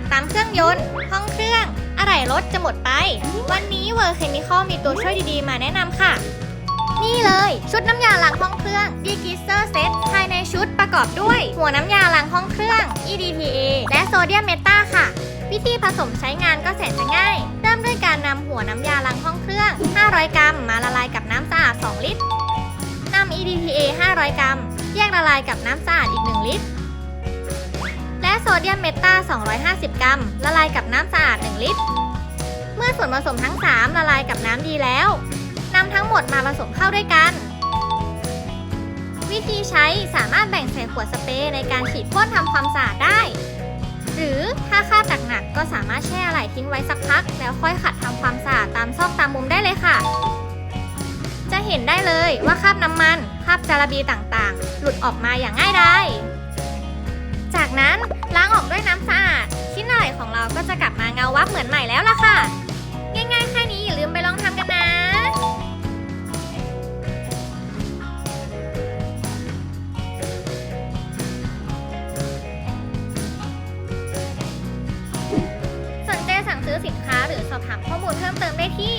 กตามเครื่องยนต์ ห้องเครื่องอะไหล่รถจะหมดไป วันนี้เวอร์เคมีคอลมีตัวช่วยดีๆ มาแนะนำค่ะ นี่เลย ชุดน้ำยาล้างห้องเครื่อง d e g i s t e r Set ภายในชุดประกอบด้วย หัวน้ำยาล้างห้องเครื่อง EDTA และโซเดียมเมตาค่ะ วิธีผสมใช้งานก็แสนจะง่าย เริ่มด้วยการนำหัวน้ำยาล้างห้องเครื่อง 500 กรัม มาละลายกับน้ำสะอาด 2 ลิตรนำ EDTA 500 กรัม แยกละลายกับน้ำสะอาดอีก 1 ลิตร โซเดียมเมตา250 กรัม ละลายกับน้ำสะอาด 1 ลิตร เมื่อส่วนผสมทั้ง 3 ละลายกับน้ำดีแล้วนำทั้งหมดมาผสมเข้าด้วยกัน วิธีใช้สามารถแบ่งใส่ขวดสเปรย์ในการฉีดพ่นทำความสะอาดได้ หรือถ้าคราบหนักก็สามารถแช่อะไหล่ทิ้งไว้สักพัก แล้วค่อยขัดทำความสะอาดตามซอกตามมุมได้เลยค่ะ จะเห็นได้เลยว่าคราบน้ำมันคราบจาระบีต่างๆ หลุดออกมาอย่างง่ายดาย ง่ายๆแค่นี้อย่าลืมไปลองทำกันนะ สนใจสั่งซื้อสินค้าหรือสอบถามข้อมูลเพิ่มเติมได้ที่